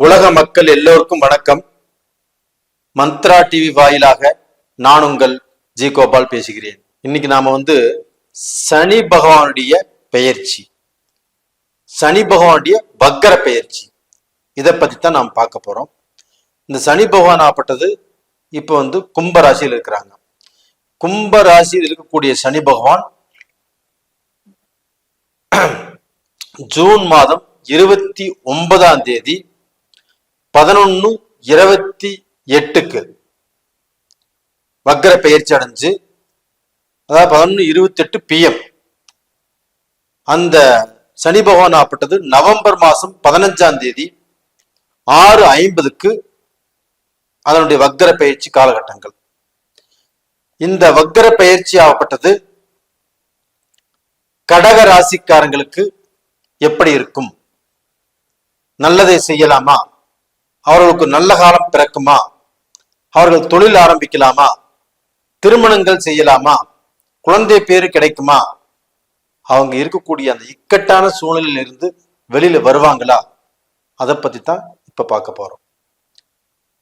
உலக மக்கள் எல்லோருக்கும் வணக்கம். மந்த்ரா டிவி வாயிலாக நான் உங்கள் ஜி கோபால் பேசுகிறேன். இன்னைக்கு நாம வந்து சனி பகவானுடைய பெயர்ச்சி. சனி பகவானுடைய வக்கர பெயர்ச்சி. இதை பத்தி தான் நாம் பார்க்க போறோம். இந்த சனி பகவான் ஆப்பட்டது இப்போ வந்து கும்ப ராசியில் இருக்கிறாங்க. கும்ப ராசியில் இருக்கக்கூடிய சனி பகவான் ஜூன் மாதம் இருபத்தி ஒன்பதாம் தேதி பதினொன்னு இருபத்தி எட்டுக்கு வக்கர பெயர்ச்சி அடைஞ்சு அதாவது பதினொன்று இருபத்தி எட்டு பிஎம் அந்த சனி பகவான் ஆப்பட்டது நவம்பர் மாதம் பதினஞ்சாம் தேதி ஆறு ஐம்பதுக்கு அதனுடைய வக்கர பயிற்சி காலகட்டங்கள். இந்த வக்கர பயிற்சி ஆகப்பட்டது கடக ராசிக்காரங்களுக்கு எப்படி இருக்கும்? நல்லதை செய்யலாமா? அவர்களுக்கு நல்ல காலம் பிறக்குமா? அவர்கள் தொழில் ஆரம்பிக்கலாமா? திருமணங்கள் செய்யலாமா? குழந்தை பேரு கிடைக்குமா? அவங்க இருக்கக்கூடிய அந்த இக்கட்டான சூழ்நிலையில இருந்து வெளியில வருவாங்களா? அதை பத்தி தான் இப்ப பார்க்க போறோம்.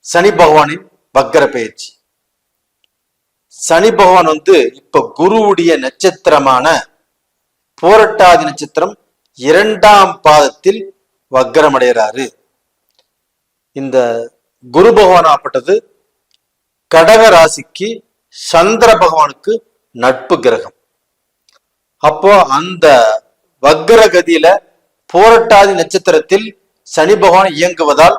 சனி பகவானின் வக்கர பயிற்சி. சனி பகவான் வந்து இப்ப குருவுடைய நட்சத்திரமான போரட்டாதி நட்சத்திரம் இரண்டாம் பாதத்தில் வக்கரமடைகிறாரு. இந்த குரு பகவான் ஆப்பட்டது கடக ராசிக்கு சந்திர பகவானுக்கு நட்பு கிரகம். அப்போ அந்த வக்கர கதியில போரட்டாதி நட்சத்திரத்தில் சனி பகவான் இயங்குவதால்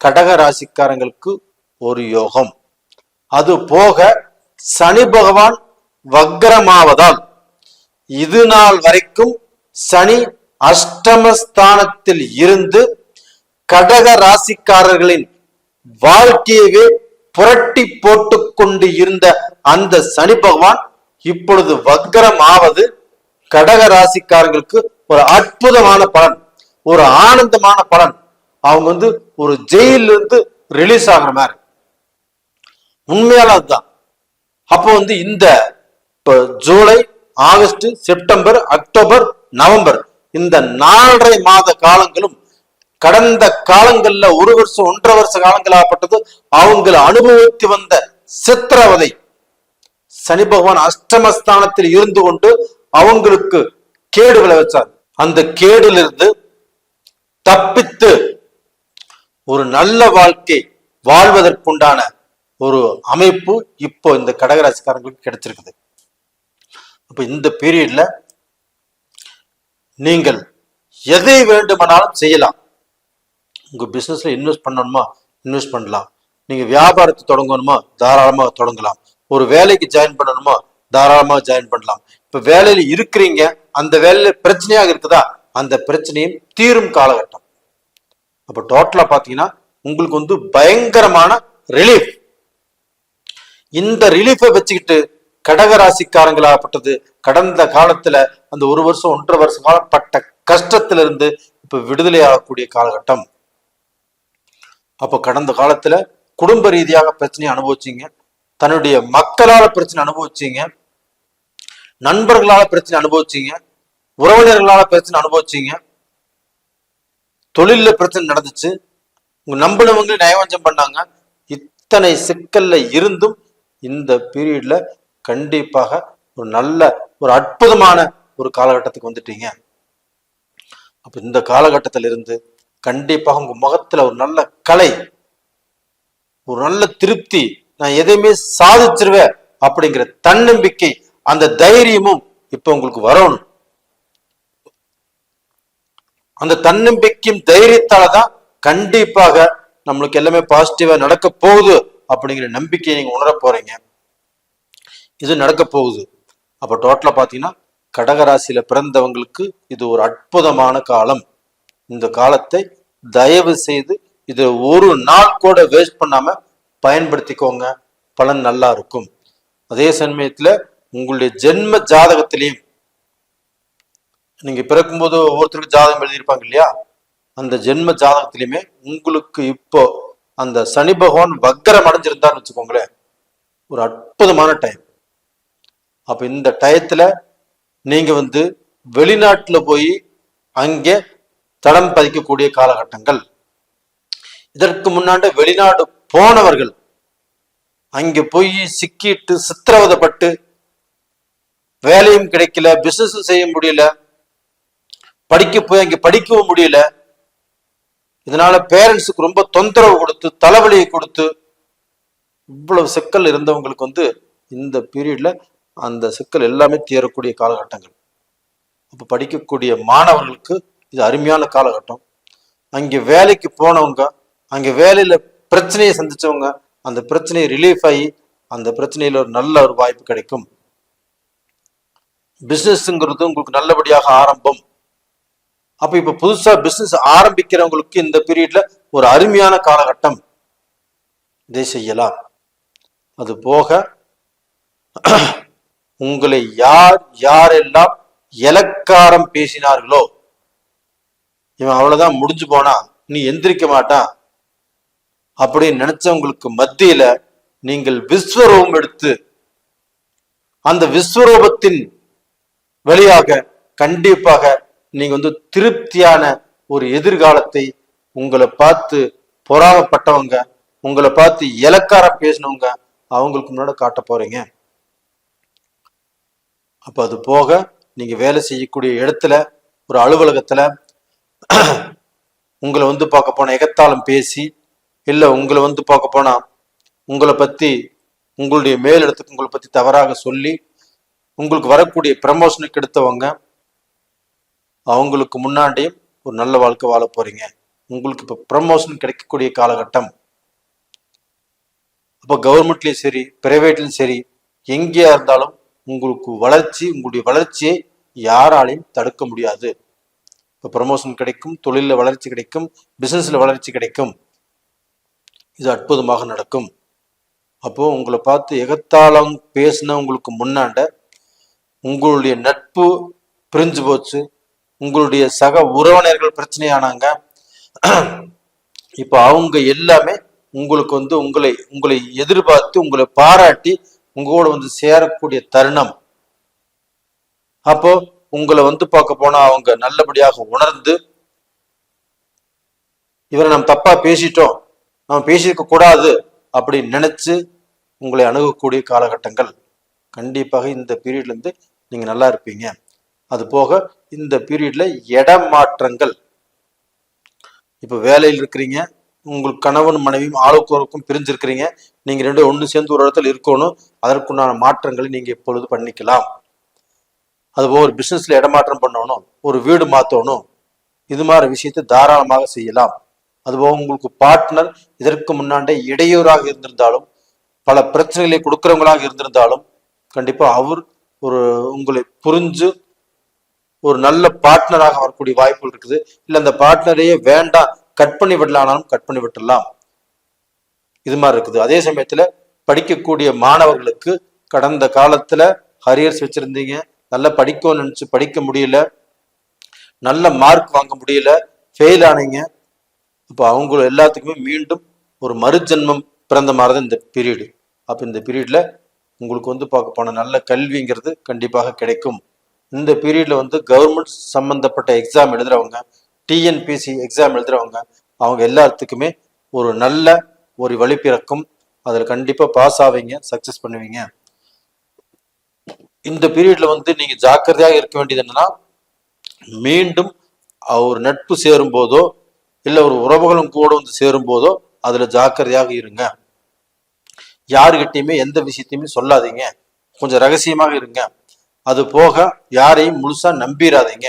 கடக ராசிக்காரங்களுக்கு ஒரு யோகம். அது போக சனி பகவான் வக்ரமாவதால் இது நாள் வரைக்கும் சனி அஷ்டமஸ்தானத்தில் இருந்து கடக ராசிக்காரர்களின் வாழ்க்கையவே புரட்டி போட்டு கொண்டு இருந்த அந்த சனி பகவான் இப்பொழுது வக்கரம் ஆவது கடக ராசிக்காரங்களுக்கு ஒரு அற்புதமான பலன் ஒரு ஆனந்தமான பலன். அவங்க வந்து ஒரு ஜெயில இருந்து ரிலீஸ் ஆகுற மாதிரி. உண்மையால அதுதான். அப்போ வந்து இந்த July August September October November இந்த நாலரை மாத காலங்களும் கடந்த காலங்கள்ல ஒரு வருஷம் ஒன்றரை வருஷ காலங்களாகப்பட்டது அவங்களை அனுபவித்து வந்த சித்திரவதை. சனி பகவான் அஷ்டமஸ்தானத்தில் இருந்து கொண்டு அவங்களுக்கு கேடு விளைவிச்சார் அந்த கேடிலிருந்து தப்பித்து ஒரு நல்ல வாழ்க்கை வாழ்வதற்குண்டான ஒரு அமைப்பு இப்போ இந்த கடகராசிக்காரங்களுக்கு கிடைச்சிருக்குது. அப்ப இந்த பீரியட்ல நீங்கள் எதை வேண்டுமானாலும் செய்யலாம். உங்கள் பிஸ்னஸில் இன்வெஸ்ட் பண்ணணுமா? இன்வெஸ்ட் பண்ணலாம். நீங்கள் வியாபாரத்தை தொடங்கணுமா? தாராளமாக தொடங்கலாம். ஒரு வேலைக்கு ஜாயின் பண்ணணுமா? தாராளமாக ஜாயின் பண்ணலாம். இப்போ வேலையில் இருக்கிறீங்க அந்த வேலையில் பிரச்சனையாக இருக்குதா? அந்த பிரச்சனையும் தீரும் காலகட்டம். அப்போ டோட்டலாக பார்த்தீங்கன்னா உங்களுக்கு வந்து பயங்கரமான ரிலீஃப் இந்த ரிலீஃபை வச்சுக்கிட்டு கடகராசிக்காரங்களாகப்பட்டது கடந்த காலத்துல அந்த ஒரு வருஷம் ஒன்றரை வருஷ காலம் பட்ட கஷ்டத்திலிருந்து இப்ப விடுதலை ஆகக்கூடிய காலகட்டம். அப்போ கடந்த காலத்துல குடும்ப ரீதியாக பிரச்சனையை அனுபவிச்சீங்க. தன்னுடைய மக்களால பிரச்சனை அனுபவிச்சீங்க. நண்பர்களால பிரச்சனை அனுபவிச்சீங்க. உறவினர்களால பிரச்சனை அனுபவிச்சீங்க. தொழில பிரச்சனை நடந்துச்சு. உங்க நம்பினவங்களும் நயவஞ்சம் பண்ணாங்க. இத்தனை சிக்கல்ல இருந்தும் இந்த பீரியட்ல கண்டிப்பாக ஒரு நல்ல ஒரு அற்புதமான ஒரு காலகட்டத்துக்கு வந்துட்டீங்க. அப்ப இந்த காலகட்டத்தில இருந்து கண்டிப்பாக உங்க முகத்துல ஒரு நல்ல கலை ஒரு நல்ல திருப்தி நான் எதையுமே சாதிச்சிருவேன் அப்படிங்கிற தன்னம்பிக்கை அந்த தைரியமும் இப்ப உங்களுக்கு வரணும். அந்த தன்னம்பிக்கையும் தைரியத்தால தான் கண்டிப்பாக நம்மளுக்கு எல்லாமே பாசிட்டிவா நடக்க போகுது அப்படிங்கிற நம்பிக்கையை நீங்க உணர போறீங்க. இது நடக்க போகுது. அப்ப டோட்டலா பாத்தீங்கன்னா கடகராசியில பிறந்தவங்களுக்கு இது ஒரு அற்புதமான காலம். இந்த காலத்தை தயவு செய்து இதை ஒரு நாள் கூட வேஸ்ட் பண்ணாம பயன்படுத்திக்கோங்க. பலன் நல்லா இருக்கும். அதே சமயத்துல உங்களுடைய ஜென்ம ஜாதகத்திலையும் நீங்க பிறக்கும்போது ஒவ்வொருத்தருக்கும் ஜாதகம் எழுதியிருப்பாங்க இல்லையா? அந்த ஜென்ம ஜாதகத்திலையுமே உங்களுக்கு இப்போ அந்த சனி பகவான் வக்கரம் அடைஞ்சிருந்தான்னு வச்சுக்கோங்களேன். ஒரு அற்புதமான டைம் அப்ப இந்த டயத்துல நீங்க வந்து வெளிநாட்டுல போய் அங்கே தடம் பதிக்கக்கூடிய காலகட்டங்கள். இதற்கு முன்னாண்டு வெளிநாடு போனவர்கள் அங்கே போய் சிக்கிட்டு சித்திரவதைப்பட்டு வேலையும் கிடைக்கல பிசினஸும் செய்ய முடியல படிக்க போய் அங்கே படிக்கவும் முடியல. இதனால பேரண்ட்ஸுக்கு ரொம்ப தொந்தரவு கொடுத்து தலைவலியை கொடுத்து இவ்வளவு சிக்கல் இருந்தவங்களுக்கு வந்து இந்த பீரியட்ல அந்த சிக்கல் எல்லாமே தீரக்கூடிய காலகட்டங்கள். அப்போ படிக்கக்கூடிய மாணவர்களுக்கு இது அருமையான காலகட்டம். அங்கே வேலைக்கு போனவங்க அங்கே வேலையில் பிரச்சனையை சந்திச்சவங்க அந்த பிரச்சனையை ரிலீஃப் ஆகி அந்த பிரச்சனையில் ஒரு நல்ல ஒரு வாய்ப்பு கிடைக்கும். பிஸ்னஸ்ங்கிறது உங்களுக்கு நல்லபடியாக ஆரம்பம். அப்போ இப்போ புதுசாக பிசினஸ் ஆரம்பிக்கிறவங்களுக்கு இந்த பீரியடில் ஒரு அருமையான காலகட்டம். இதை செய்யலாம். அது போக உங்களை யார் யாரெல்லாம் இலக்காரம் பேசினார்களோ இவன் அவ்வளவுதான் முடிஞ்சு போனா நீ எந்திரிக்க மாட்டான். அப்படின்னு நினைச்சவங்களுக்கு மத்தியில நீங்கள் விஸ்வரூபம் எடுத்து அந்த விஸ்வரூபத்தின் வழியாக கண்டிப்பாக நீங்க வந்து திருப்தியான ஒரு எதிர்காலத்தை உங்களை பார்த்து பொறாமப்பட்டவங்க உங்களை பார்த்து இலக்கார பேசினவங்க அவங்களுக்கு முன்னாடி காட்ட போறீங்க. அப்ப அது போக நீங்க வேலை செய்யக்கூடிய இடத்துல ஒரு அலுவலகத்துல உங்களை வந்து பார்க்க போனால் எகத்தாலும் பேசி இல்லை உங்களை வந்து பார்க்க போனால் உங்களை பற்றி உங்களுடைய மேலிடத்துக்கு உங்களை பற்றி தவறாக சொல்லி உங்களுக்கு வரக்கூடிய ப்ரமோஷனுக்கு எடுத்தவங்க அவங்களுக்கு முன்னாடியும் ஒரு நல்ல வாழ்க்கை வாழ போறீங்க. உங்களுக்கு இப்போ ப்ரமோஷன் கிடைக்கக்கூடிய காலகட்டம். அப்போ கவர்மெண்ட்லேயும் சரி பிரைவேட்லையும் சரி எங்கேயா இருந்தாலும் உங்களுக்கு வளர்ச்சி உங்களுடைய வளர்ச்சியை யாராலையும் தடுக்க முடியாது. ப்ரமோஷன் கிடைக்கும் தொழிலில் வளர்ச்சி கிடைக்கும் பிஸ்னஸில் வளர்ச்சி கிடைக்கும். இது அற்புதமாக நடக்கும். அப்போது உங்களை பார்த்து எகத்தாளம் பேசின உங்களுக்கு முன்னாண்ட உங்களுடைய நட்பு பிரிஞ்சு போச்சு. உங்களுடைய சக உறவினர்கள் பிரச்சனையானாங்க. இப்போ அவங்க எல்லாமே உங்களுக்கு வந்து உங்களை உங்களை எதிர்பார்த்து உங்களை பாராட்டி உங்களோட வந்து சேரக்கூடிய தருணம். அப்போ உங்களை வந்து பார்க்க போனா அவங்க நல்லபடியாக உணர்ந்து இவரை நம்ம தப்பா பேசிட்டோம் நம்ம பேசியிருக்க கூடாது அப்படின்னு நினைச்சு உங்களை அணுகக்கூடிய காலகட்டங்கள் கண்டிப்பாக இந்த பீரியட்ல இருந்து நீங்க நல்லா இருப்பீங்க. அது போக இந்த பீரியட்ல இடமாற்றங்கள் இப்போ வேலையில் இருக்கிறீங்க உங்களுக்கு கணவன் மனைவியும் ஆளுக்கோருக்கும் பிரிஞ்சிருக்கிறீங்க நீங்க ரெண்டு ஒன்று சேர்ந்து ஒரு இடத்துல இருக்கணும் அதற்குண்டான மாற்றங்களை நீங்க இப்பொழுது பண்ணிக்கலாம். அதுபோக ஒரு பிஸ்னஸில் இடமாற்றம் பண்ணணும் ஒரு வீடு மாற்றணும் இது மாதிரி விஷயத்தை தாராளமாக செய்யலாம். அதுபோக உங்களுக்கு பார்ட்னர் இதற்கு முன்னாண்டே இடையூறாக இருந்திருந்தாலும் பல பிரச்சனைகளை கொடுக்குறவங்களாக இருந்திருந்தாலும் கண்டிப்பாக அவர் ஒரு உங்களை புரிஞ்சு ஒரு நல்ல பார்ட்னராக வரக்கூடிய வாய்ப்புகள் இருக்குது. இல்லை அந்த பார்ட்னரையே வேண்டாம் கட் பண்ணி விடலானாலும் கட் பண்ணி விட்டுடலாம். இது மாதிரி இருக்குது. அதே சமயத்தில் படிக்கக்கூடிய மாணவர்களுக்கு கடந்த காலத்தில் ஹரியர்ஸ் வச்சுருந்தீங்க. நல்லா படிக்கணும்னு நினச்சி படிக்க முடியல. நல்ல மார்க் வாங்க முடியல. ஃபெயில் ஆனீங்க. அப்போ அவங்க எல்லாத்துக்குமே மீண்டும் ஒரு மறுஜென்மம் பிறந்த மாதிரி தான் இந்த பீரியடு அப்போ இந்த பீரியடில் உங்களுக்கு வந்து பார்க்க போன நல்ல கல்விங்கிறது கண்டிப்பாக கிடைக்கும். இந்த பீரியடில் வந்து கவர்மெண்ட் சம்மந்தப்பட்ட எக்ஸாம் எழுதுறவங்க டிஎன்பிசி எக்ஸாம் எழுதுறவங்க அவங்க எல்லாத்துக்குமே ஒரு நல்ல ஒரு வழிபிறக்கும். அதில் கண்டிப்பாக பாஸ் ஆவீங்க சக்ஸஸ் பண்ணுவீங்க. இந்த பீரியட்ல வந்து நீங்க ஜாக்கிரதையாக இருக்க வேண்டியது என்னன்னா மீண்டும் ஒரு நட்பு சேரும் போதோ இல்ல ஒரு உறவுகளும் கூட வந்து சேரும் போதோ அதுல ஜாக்கிரதையாக இருங்க. யாருகிட்டயுமே எந்த விஷயத்தையுமே சொல்லாதீங்க. கொஞ்சம் ரகசியமாக இருங்க. அது போக யாரையும் முழுசா நம்பிடாதீங்க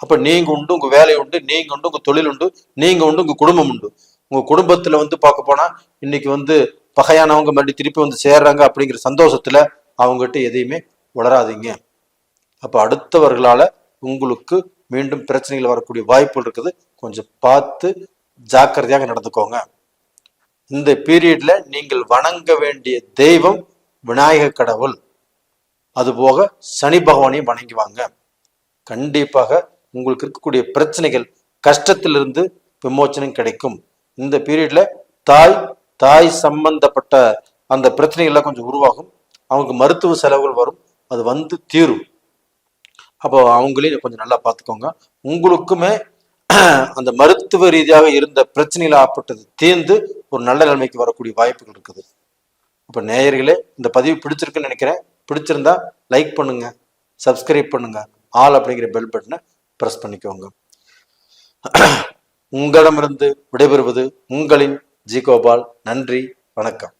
அப்ப நீங்க உண்டு உங்க வேலை உண்டு நீங்க உண்டு உங்க தொழில் உண்டு நீங்க உண்டு உங்க குடும்பம் உண்டு. உங்க குடும்பத்துல வந்து பார்க்க போனா இன்னைக்கு வந்து பகையானவங்க மறுபடியும் திருப்பி வந்து சேர்றாங்க அப்படிங்கிற சந்தோஷத்துல அவங்ககிட்ட எதையுமே வளராதீங்க. அப்போ அடுத்தவர்களால் உங்களுக்கு மீண்டும் பிரச்சனைகள் வரக்கூடிய வாய்ப்புகள் இருக்குது. கொஞ்சம் பார்த்து ஜாக்கிரதையாக நடந்துக்கோங்க. இந்த பீரியட்ல நீங்கள் வணங்க வேண்டிய தெய்வம் விநாயக கடவுள். அதுபோக சனி பகவானையும் வணங்கிவாங்க கண்டிப்பாக உங்களுக்கு இருக்கக்கூடிய பிரச்சனைகள் கஷ்டத்திலிருந்து விமோச்சனம் கிடைக்கும். இந்த பீரியட்ல தாய் தாய் சம்பந்தப்பட்ட அந்த பிரச்சனைகள்லாம் கொஞ்சம் உருவாகும். அவங்களுக்கு மருத்துவ செலவுகள் வரும். அது வந்து தீரும். அப்போ அவங்களையும் கொஞ்சம் நல்லா பார்த்துக்கோங்க. உங்களுக்குமே அந்த மருத்துவ ரீதியாக இருந்த பிரச்சனைகள் ஆப்பட்டது தீர்ந்து ஒரு நல்ல நிலைமைக்கு வரக்கூடிய வாய்ப்புகள் இருக்குது. அப்போ நேயர்களே இந்த பதிவு பிடிச்சிருக்குன்னு நினைக்கிறேன். பிடிச்சிருந்தா லைக் பண்ணுங்க சப்ஸ்கிரைப் பண்ணுங்க ஆல் அப்படிங்கிற பெல் பட்டனை ப்ரெஸ் பண்ணிக்கோங்க. உங்களிடமிருந்து விடைபெறுவது உங்களின் ஜி கோபால். நன்றி வணக்கம்.